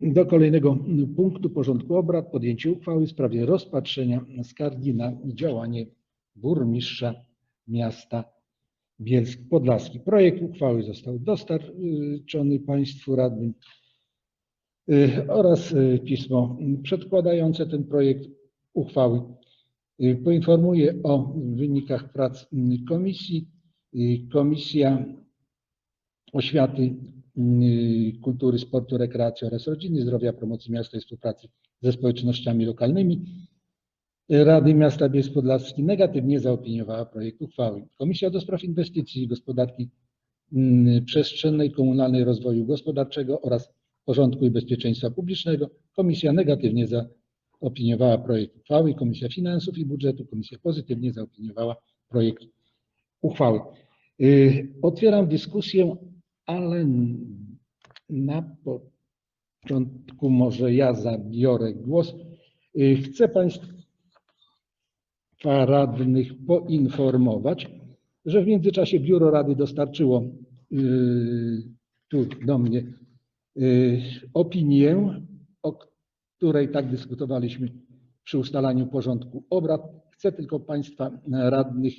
do kolejnego punktu porządku obrad podjęcie uchwały w sprawie rozpatrzenia skargi na działanie burmistrza miasta Bielsk Podlaski. Projekt uchwały został dostarczony Państwu radnym y, oraz y, pismo przedkładające ten projekt uchwały. Y, Poinformuję o wynikach prac komisji. Komisja Oświaty, Kultury, Sportu, Rekreacji oraz Rodziny, Zdrowia, Promocji Miasta i Współpracy ze społecznościami lokalnymi Rady Miasta Bielsk Podlaski negatywnie zaopiniowała projekt uchwały. Komisja do Spraw Inwestycji i Gospodarki mm, Przestrzennej, Komunalnej Rozwoju Gospodarczego oraz Porządku i Bezpieczeństwa Publicznego. Komisja negatywnie zaopiniowała projekt uchwały. Komisja Finansów i Budżetu. Komisja pozytywnie zaopiniowała projekt uchwały. Y, Otwieram dyskusję, ale na początku może ja zabiorę głos. Y, Chcę Państwa radnych poinformować, że w międzyczasie Biuro Rady dostarczyło y, tu do mnie y, opinię, o której tak dyskutowaliśmy przy ustalaniu porządku obrad. Chcę tylko Państwa radnych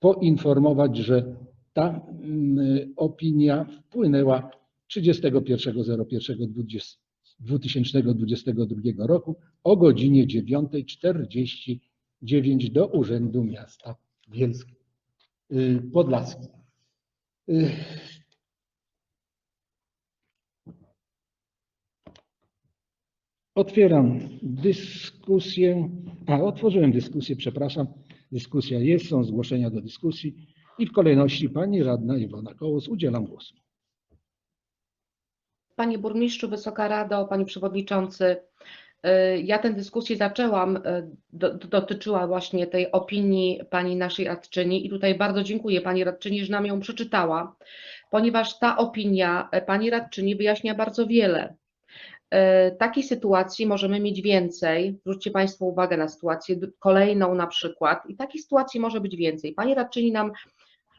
poinformować, że ta mm, opinia wpłynęła 31.01.2022 roku o godzinie 9.49 do Urzędu Miasta Bielsk y, Podlaski. Y, Otwieram dyskusję. A, otworzyłem dyskusję, przepraszam. Dyskusja jest, są zgłoszenia do dyskusji i w kolejności pani radna Iwona Kołos udzielam głosu. Panie Burmistrzu, Wysoka Rado, Panie Przewodniczący, y, ja tę dyskusję zaczęłam, y, do, dotyczyła właśnie tej opinii Pani naszej radczyni i tutaj bardzo dziękuję Pani radczyni, że nam ją przeczytała, ponieważ ta opinia Pani radczyni wyjaśnia bardzo wiele. Y, Takiej sytuacji możemy mieć więcej. Zwróćcie Państwo uwagę na sytuację kolejną na przykład i takich sytuacji może być więcej. Pani radczyni nam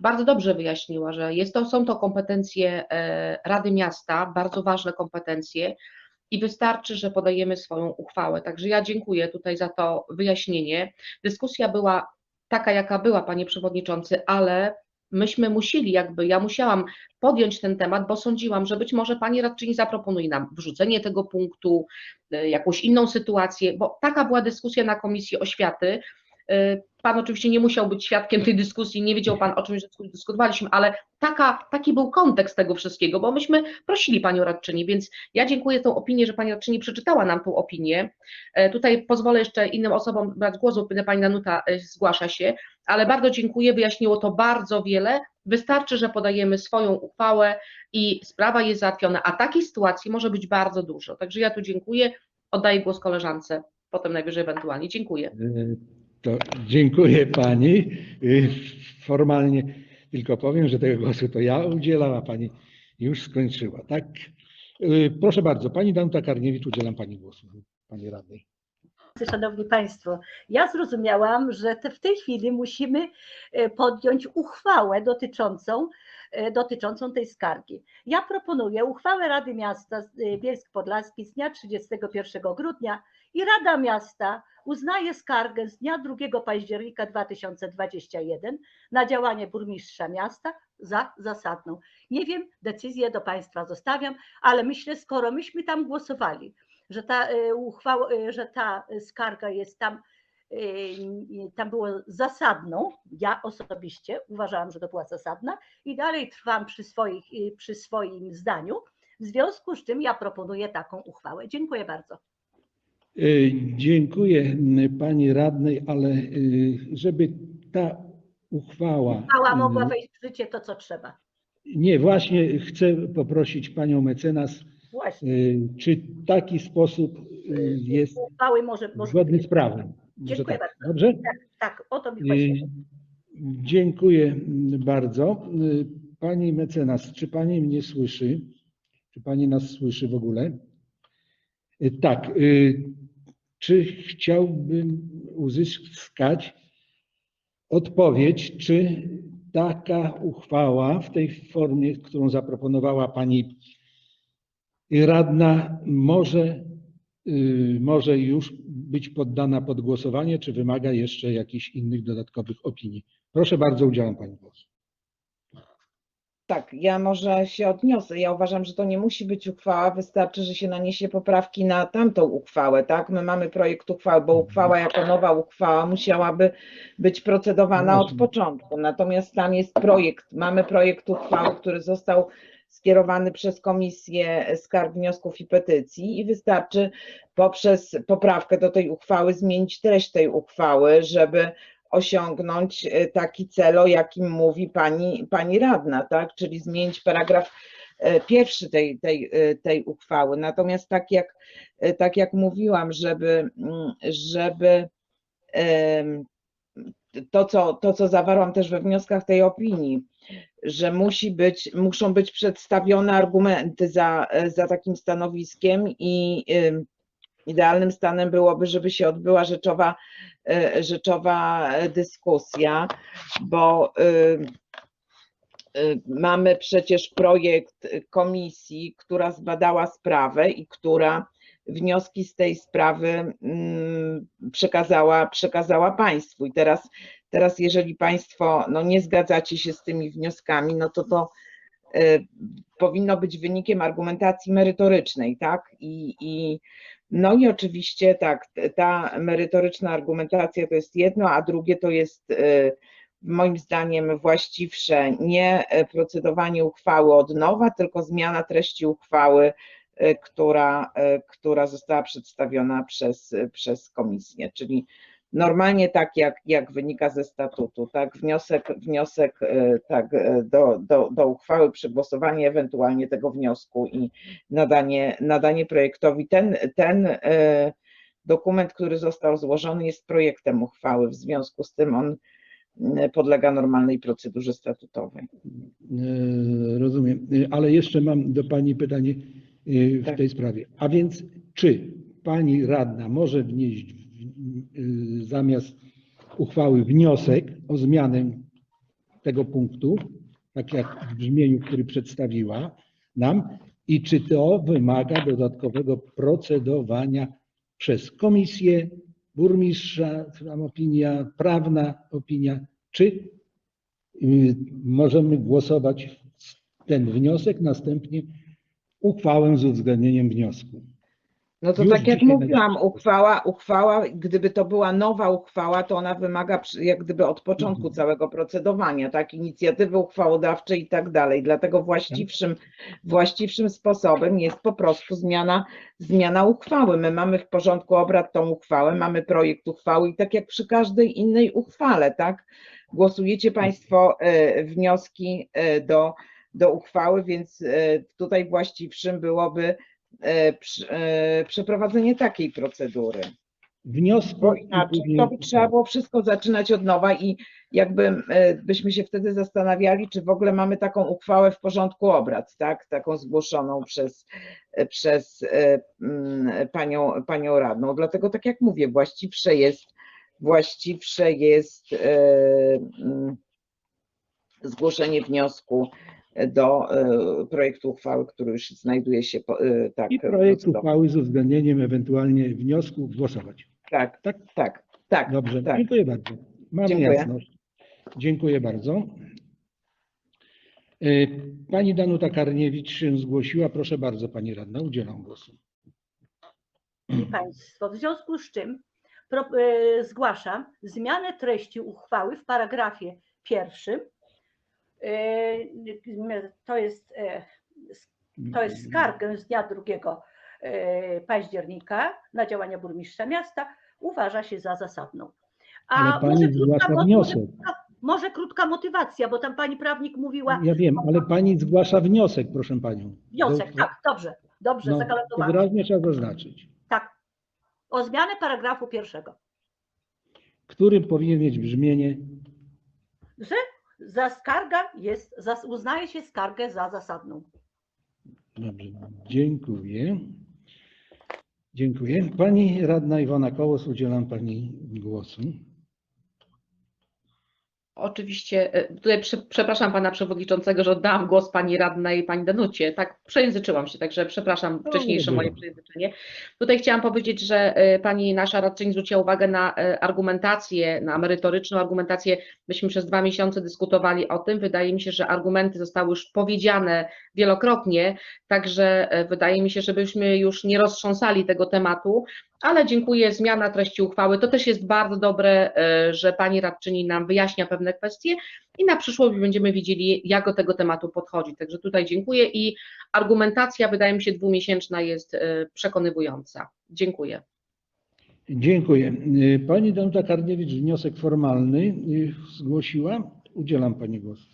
bardzo dobrze wyjaśniła, że jest to, są to kompetencje e, Rady Miasta, bardzo ważne kompetencje i wystarczy, że podajemy swoją uchwałę. Także ja dziękuję tutaj za to wyjaśnienie. Dyskusja była taka, jaka była, panie przewodniczący, ale myśmy musieli, jakby ja musiałam podjąć ten temat, bo sądziłam, że być może pani radczyni zaproponuje nam wrzucenie tego punktu, e, jakąś inną sytuację, bo taka była dyskusja na Komisji Oświaty. E, Pan oczywiście nie musiał być świadkiem tej dyskusji, nie wiedział Pan o czym dysku- dyskutowaliśmy, ale taka, taki był kontekst tego wszystkiego, bo myśmy prosili Panią Radczyni, więc ja dziękuję tą opinię, że Pani Radczyni przeczytała nam tą opinię. E, Tutaj pozwolę jeszcze innym osobom brać głos, bo Pani Danuta e, zgłasza się, ale bardzo dziękuję, wyjaśniło to bardzo wiele. Wystarczy, że podajemy swoją uchwałę i sprawa jest załatwiona, a takiej sytuacji może być bardzo dużo. Także ja tu dziękuję, oddaję głos koleżance, potem najwyżej ewentualnie. Dziękuję. To dziękuję pani. Y, Formalnie tylko powiem, że tego głosu to ja udzielam, a pani już skończyła, tak? Y, Proszę bardzo, pani Danuta Karniewicz, udzielam pani głosu, pani radnej. Szanowni Państwo, ja zrozumiałam, że te w tej chwili musimy e, podjąć uchwałę dotyczącą, e, dotyczącą tej skargi. Ja proponuję uchwałę Rady Miasta e, Bielsk Podlaski z dnia 31 grudnia i Rada Miasta uznaje skargę z dnia 2 października 2021 na działanie burmistrza miasta za zasadną. Nie wiem, decyzję do Państwa zostawiam, ale myślę, skoro myśmy tam głosowali, że ta e, uchwała, e, że ta skarga jest tam, e, tam było zasadną. Ja osobiście uważałam, że to była zasadna i dalej trwam przy, swoich, przy swoim zdaniu. W związku z czym ja proponuję taką uchwałę. Dziękuję bardzo. Dziękuję pani radnej, ale żeby ta uchwała. Uchwała mogła wejść w życie to, co trzeba. Nie, właśnie chcę poprosić panią mecenas, Właśnie. y, czy taki sposób y, jest Uchwały może, może zgodny z prawem. Może Dziękuję tak, bardzo. Dobrze? Tak, o to mi Y, chodzi. Dziękuję mm, bardzo. Pani mecenas, czy pani mnie słyszy? Czy pani nas słyszy w ogóle? Tak. Czy chciałbym uzyskać odpowiedź, czy taka uchwała w tej formie, którą zaproponowała pani radna może, y, może już być poddana pod głosowanie, czy wymaga jeszcze jakichś innych dodatkowych opinii. Proszę bardzo, udzielam Pani głosu. Tak, ja może się odniosę. Ja uważam, że to nie musi być uchwała, wystarczy, że się naniesie poprawki na tamtą uchwałę, tak? My mamy projekt uchwały, bo uchwała jako nowa uchwała musiałaby być procedowana No od początku. Natomiast tam jest projekt, mamy projekt uchwały, który został skierowany przez Komisję Skarg, Wniosków i Petycji i wystarczy poprzez poprawkę do tej uchwały zmienić treść tej uchwały, żeby osiągnąć e, taki cel, o jakim mówi pani, pani radna, tak? Czyli zmienić paragraf e, pierwszy tej, tej, e, tej uchwały. Natomiast tak jak, tak jak mówiłam, żeby, mm, żeby to, co, to, co zawarłam też we wnioskach tej opinii, że musi być, muszą być przedstawione argumenty za, za takim stanowiskiem i ym, idealnym stanem byłoby, żeby się odbyła rzeczowa, e, rzeczowa dyskusja, bo y, mamy przecież projekt komisji, która zbadała sprawę i która wnioski z tej sprawy mm, przekazała, przekazała państwu. I teraz, teraz jeżeli państwo no, nie zgadzacie się z tymi wnioskami, no to to y, powinno być wynikiem argumentacji merytorycznej, tak? I, i no i oczywiście tak, ta merytoryczna argumentacja to jest jedno, a drugie to jest y, moim zdaniem właściwsze nie e, procedowanie uchwały od nowa, tylko zmiana treści uchwały, e, która, e, która została przedstawiona przez, przez komisję, czyli normalnie tak jak, jak wynika ze statutu, tak, wniosek, wniosek e, tak, e, do, do, do uchwały, przegłosowanie ewentualnie tego wniosku i nadanie, nadanie projektowi. Ten, ten e, dokument, który został złożony jest projektem uchwały, w związku z tym on podlega normalnej procedurze statutowej. Rozumiem, ale jeszcze mam do Pani pytanie w Tak. tej sprawie. A więc czy Pani radna może wnieść zamiast uchwały wniosek o zmianę tego punktu, tak jak w brzmieniu, który przedstawiła nam, i czy to wymaga dodatkowego procedowania przez komisję, burmistrza, tam opinia prawna, opinia, czy y, możemy głosować ten wniosek, następnie uchwałę z uwzględnieniem wniosku. No to Już tak jak dzisiaj mówiłam, uchwała, uchwała, gdyby to była nowa uchwała, to ona wymaga przy- jak gdyby od początku Mhm. całego procedowania, tak, inicjatywy uchwałodawczej i tak dalej. Dlatego właściwszym, właściwszym sposobem jest po prostu zmiana, zmiana uchwały. My mamy w porządku obrad tą uchwałę, mamy projekt uchwały i tak jak przy każdej innej uchwale, tak, głosujecie Państwo e, wnioski e, do, do uchwały, więc e, tutaj właściwszym byłoby przeprowadzenie takiej procedury. Wniosku Bo inaczej to by trzeba było wszystko zaczynać od nowa i jakby e, byśmy się wtedy zastanawiali, czy w ogóle mamy taką uchwałę w porządku obrad, tak? Taką zgłoszoną przez, e, przez e, mm, panią, panią radną. Dlatego tak jak mówię, właściwsze jest, właściwsze jest e, mm, zgłoszenie wniosku do e, projektu uchwały, który już znajduje się po- e, tak. I projekt uchwały z uwzględnieniem ewentualnie wniosku głosować. Tak, Tak? tak, tak. Dobrze, tak. dziękuję bardzo. Mamy Dziękuję. jasność. Dziękuję bardzo. E, Pani Danuta Karniewicz się zgłosiła. Proszę bardzo, Pani Radna, udzielam głosu. Państwo, w związku z czym pro, e, zgłaszam zmianę treści uchwały w paragrafie pierwszym. E, to, jest, e, to jest skargę z dnia 2 e, października na działania burmistrza miasta uważa się za zasadną. Ale może krótka, wniosek. może, krótka motywacja, bo tam pani prawnik mówiła Ja wiem, ale Pani zgłasza wniosek, proszę Panią. wniosek. Tak, dobrze, dobrze, No, wyraźnie trzeba zaznaczyć. Tak. O zmianę paragrafu pierwszego. Który powinien mieć brzmienie że za skarga jest, za, uznaje się skargę za zasadną. Dobrze, dziękuję. Dziękuję. Pani radna Iwona Kołos, udzielam Pani głosu. Oczywiście, e, tutaj prze, przepraszam pana przewodniczącego, że oddałam głos pani radnej, pani Danucie. Tak, przejęzyczyłam się, także przepraszam No, wcześniejsze nie moje przejęzyczenie. Tutaj chciałam powiedzieć, że e, pani nasza radczyni zwróciła uwagę na e, argumentację, na merytoryczną argumentację. Myśmy przez dwa miesiące dyskutowali o tym. Wydaje mi się, że argumenty zostały już powiedziane wielokrotnie, także wydaje mi się, żebyśmy już nie roztrząsali tego tematu, ale dziękuję. Zmiana treści uchwały to też jest bardzo dobre, e, że pani radczyni nam wyjaśnia pewne kwestie i na przyszłość będziemy widzieli, jak do tego tematu podchodzić. Także tutaj dziękuję i argumentacja, wydaje mi się, dwumiesięczna jest e, przekonywująca. Dziękuję. Dziękuję. Y, Pani Danuta Karniewicz wniosek formalny zgłosiła. Udzielam Pani głosu.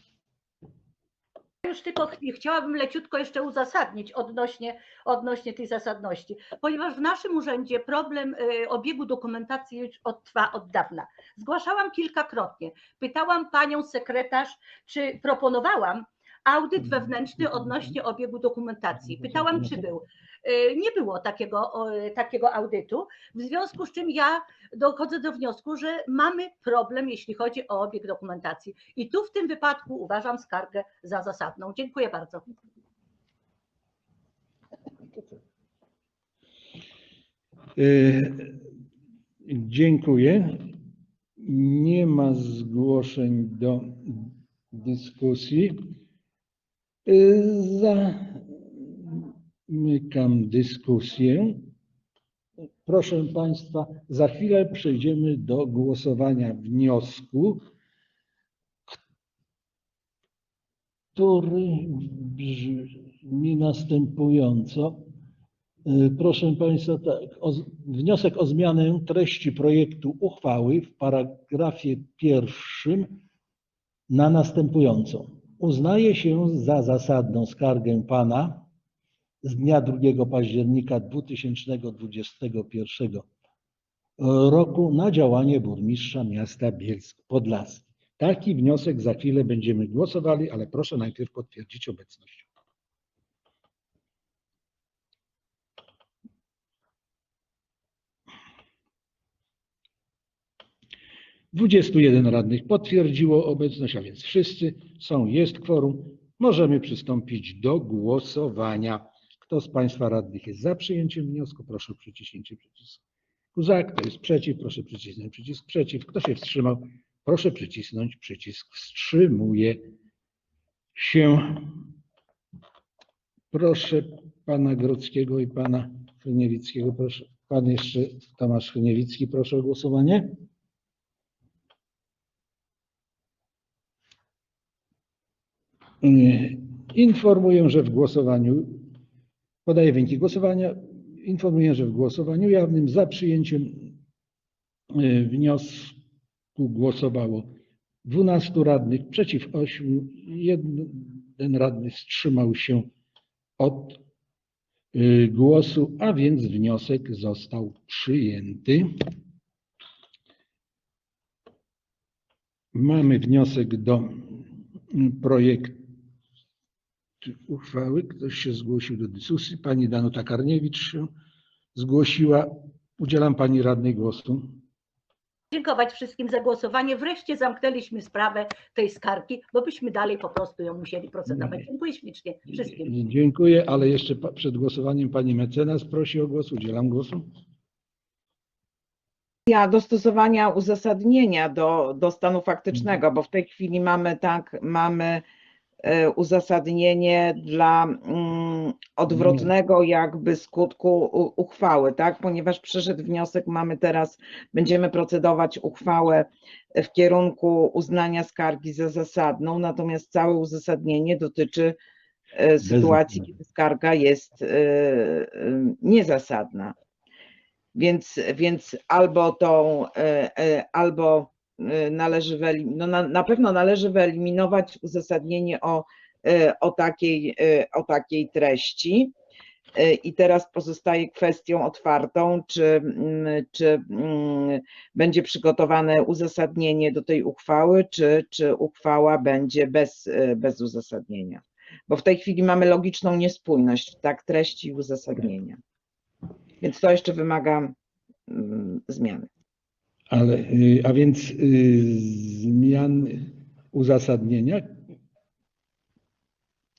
Już tylko ch- chciałabym leciutko jeszcze uzasadnić odnośnie, odnośnie tej zasadności, ponieważ w naszym urzędzie problem y, obiegu dokumentacji już od, trwa od dawna. Zgłaszałam kilkakrotnie, pytałam panią sekretarz, czy proponowałam audyt wewnętrzny odnośnie obiegu dokumentacji. Pytałam, czy był. Y, Nie było takiego, takiego audytu, w związku z czym ja dochodzę do wniosku, że mamy problem, jeśli chodzi o obieg dokumentacji. I tu w tym wypadku uważam skargę za zasadną. Dziękuję bardzo. Y, Dziękuję. Nie ma zgłoszeń do dyskusji. Y, Zamykam dyskusję. Proszę Państwa, za chwilę przejdziemy do głosowania wniosku, który brzmi następująco. Proszę Państwa, tak, o, wniosek o zmianę treści projektu uchwały w paragrafie pierwszym na następującą. Uznaje się za zasadną skargę Pana z dnia 2 października 2021 roku na działanie burmistrza miasta Bielsk Podlaski. Taki wniosek za chwilę będziemy głosowali, ale proszę najpierw potwierdzić obecność. 21 radnych potwierdziło obecność, a więc wszyscy są, jest kworum. Możemy przystąpić do głosowania. Kto z Państwa radnych jest za przyjęciem wniosku, proszę o przyciśnięcie przycisku za. Kto jest przeciw, proszę przycisnąć przycisk przeciw. Kto się wstrzymał, proszę przycisnąć przycisk wstrzymuje się. Proszę pana Grodzkiego i pana Chryniewickiego, proszę. Pan jeszcze Tomasz Chryniewicki, proszę o głosowanie. Informuję, że w głosowaniu, podaję wyniki głosowania, informuję, że w głosowaniu jawnym za przyjęciem y, wniosku głosowało 12 radnych, przeciw 8, jeden radny wstrzymał się od y, głosu, a więc wniosek został przyjęty. Mamy wniosek do mm, projektu uchwały. Ktoś się zgłosił do dyskusji. Pani Danuta Karniewicz się zgłosiła. Udzielam pani radnej głosu. Dziękować wszystkim za głosowanie. Wreszcie zamknęliśmy sprawę tej skargi, bo byśmy dalej po prostu ją musieli procedować. Dziękuję ślicznie wszystkim. Dziękuję, ale jeszcze przed głosowaniem pani mecenas prosi o głos. Udzielam głosu. Ja dostosowania uzasadnienia do, do stanu faktycznego, bo w tej chwili mamy tak, mamy uzasadnienie dla mm, odwrotnego jakby skutku uchwały, tak? Ponieważ przyszedł wniosek, mamy teraz, będziemy procedować uchwałę w kierunku uznania skargi za zasadną, natomiast całe uzasadnienie dotyczy e, sytuacji, kiedy skarga jest e, niezasadna. Więc, więc albo tą, albo należy, wyelim- no na, na pewno należy wyeliminować uzasadnienie o, e, o, takiej, e, o takiej treści. I teraz pozostaje kwestią otwartą, czy, mm, czy mm, będzie przygotowane uzasadnienie do tej uchwały, czy, czy uchwała będzie bez, bez uzasadnienia. Bo w tej chwili mamy logiczną niespójność, tak, treści i uzasadnienia. Więc to jeszcze wymaga mm, zmiany. Ale, y, a więc y, zmiany uzasadnienia.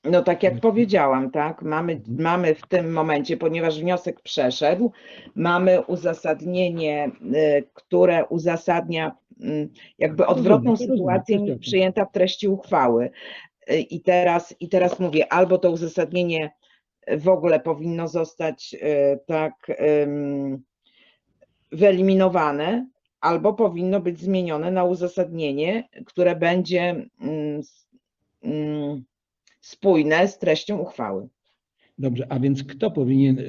No tak jak powiedziałam, tak, mamy, mamy w tym momencie, ponieważ wniosek przeszedł, mamy uzasadnienie, y, które uzasadnia mm, jakby odwrotną rozumiem, sytuację niż przyjęta w treści uchwały. I teraz, I teraz mówię, albo to uzasadnienie w ogóle powinno zostać tak wyeliminowane, albo powinno być zmienione na uzasadnienie, które będzie mm, mm, spójne z treścią uchwały. Dobrze, a więc kto powinien y,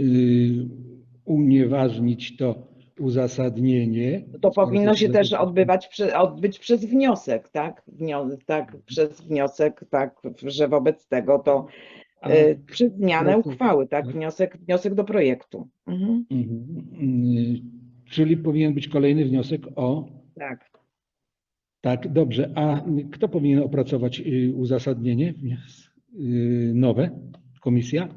unieważnić to uzasadnienie? To powinno się też odbywać, odbyć przez wniosek, tak? Wnio, tak, przez wniosek, tak, że wobec tego to y, przez zmianę no uchwały, tak? tak. Wniosek, wniosek do projektu. Mhm, Mhm. Czyli powinien być kolejny wniosek o. tak. Tak, dobrze. A kto powinien opracować y, uzasadnienie y, nowe? Komisja?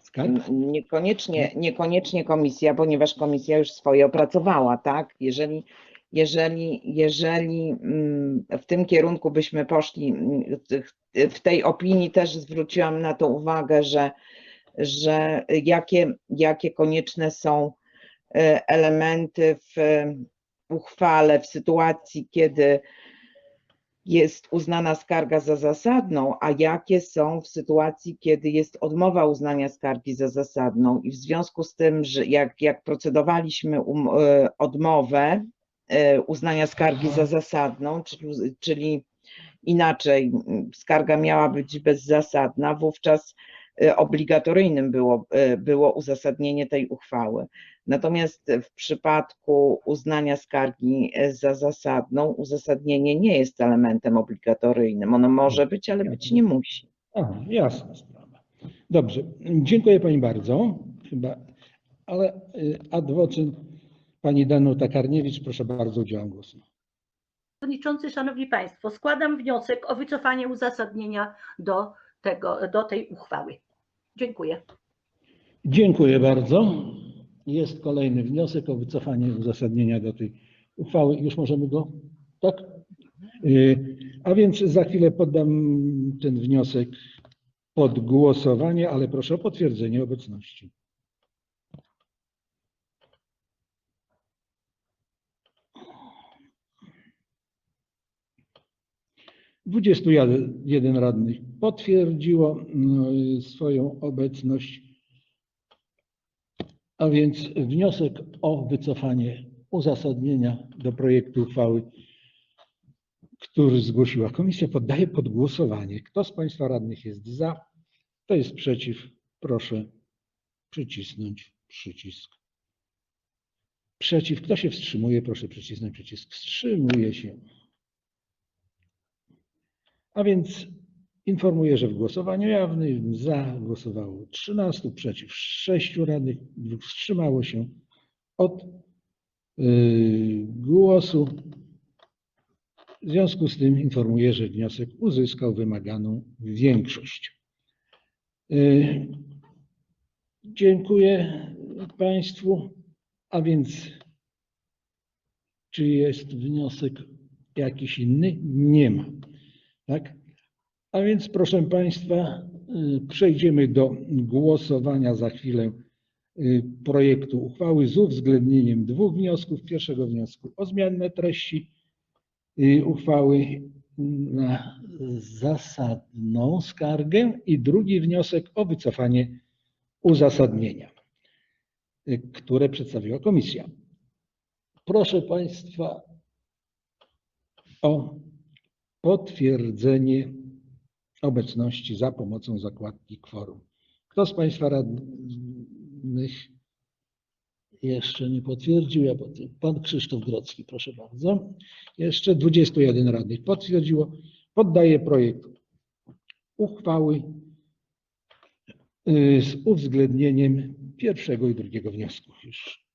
Skarb? Niekoniecznie, niekoniecznie komisja, ponieważ komisja już swoje opracowała, tak? Jeżeli, jeżeli, jeżeli mm, w tym kierunku byśmy poszli, mm, w- tej opinii też zwróciłam na to uwagę, że, że jakie, jakie konieczne są elementy w e, uchwale w sytuacji, kiedy jest uznana skarga za zasadną, a jakie są w sytuacji, kiedy jest odmowa uznania skargi za zasadną. I w związku z tym, że jak, jak procedowaliśmy um, e, odmowę e, uznania skargi za zasadną, czyli, czyli inaczej, skarga miała być bezzasadna, wówczas e, obligatoryjnym było, e, było uzasadnienie tej uchwały. Natomiast w przypadku uznania skargi e, za zasadną, uzasadnienie nie jest elementem obligatoryjnym. Ono może być, ale być nie musi. Aha, jasna sprawa. Dobrze, dziękuję Pani bardzo. Chyba, ale y, adwocem Pani Danuta Karniewicz, proszę bardzo, udzielam głosu. Przewodniczący, Szanowni Państwo, składam wniosek o wycofanie uzasadnienia do, tego, do tej uchwały. Dziękuję. Dziękuję bardzo. Jest kolejny wniosek o wycofanie uzasadnienia do tej uchwały. Już możemy go, tak? Y, A więc za chwilę poddam ten wniosek pod głosowanie, ale proszę o potwierdzenie obecności. Dwudziestu jeden radnych potwierdziło no, swoją obecność. A więc wniosek o wycofanie uzasadnienia do projektu uchwały, który zgłosiła komisja, poddaję pod głosowanie. Kto z Państwa radnych jest za? Kto jest przeciw? Proszę przycisnąć przycisk. Przeciw. Kto się wstrzymuje? Proszę przycisnąć przycisk. Wstrzymuje się. A więc informuję, że w głosowaniu jawnym za głosowało 13, przeciw 6 radnych, dwóch wstrzymało się od yy, głosu. W związku z tym informuję, że wniosek uzyskał wymaganą większość. Yy, Dziękuję Państwu. A więc, czy jest wniosek jakiś inny? Nie ma. Tak? A więc, proszę Państwa, y, przejdziemy do głosowania za chwilę y, projektu uchwały z uwzględnieniem dwóch wniosków. Pierwszego wniosku o zmianę treści y, uchwały na zasadną skargę i drugi wniosek o wycofanie uzasadnienia, które przedstawiła komisja. Proszę Państwa o potwierdzenie obecności za pomocą zakładki kworum. Kto z Państwa radnych jeszcze nie potwierdził? Ja potwierdzę. Pan Krzysztof Grodzki, proszę bardzo. Jeszcze 21 radnych potwierdziło. Poddaję projekt uchwały y, z uwzględnieniem pierwszego i drugiego wniosku. Już.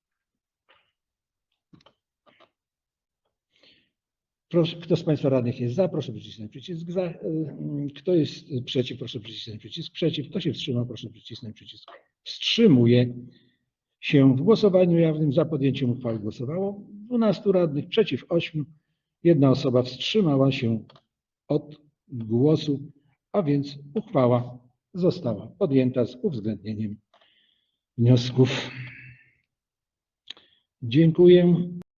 Proszę, kto z Państwa radnych jest za, proszę przycisnąć przycisk za. y, Kto jest przeciw, proszę przycisnąć przycisk przeciw. Kto się wstrzymał, proszę przycisnąć przycisk wstrzymuje się w głosowaniu jawnym. Za podjęciem uchwały głosowało 12 radnych, przeciw 8. Jedna osoba wstrzymała się od głosu, a więc uchwała została podjęta z uwzględnieniem wniosków. Dziękuję.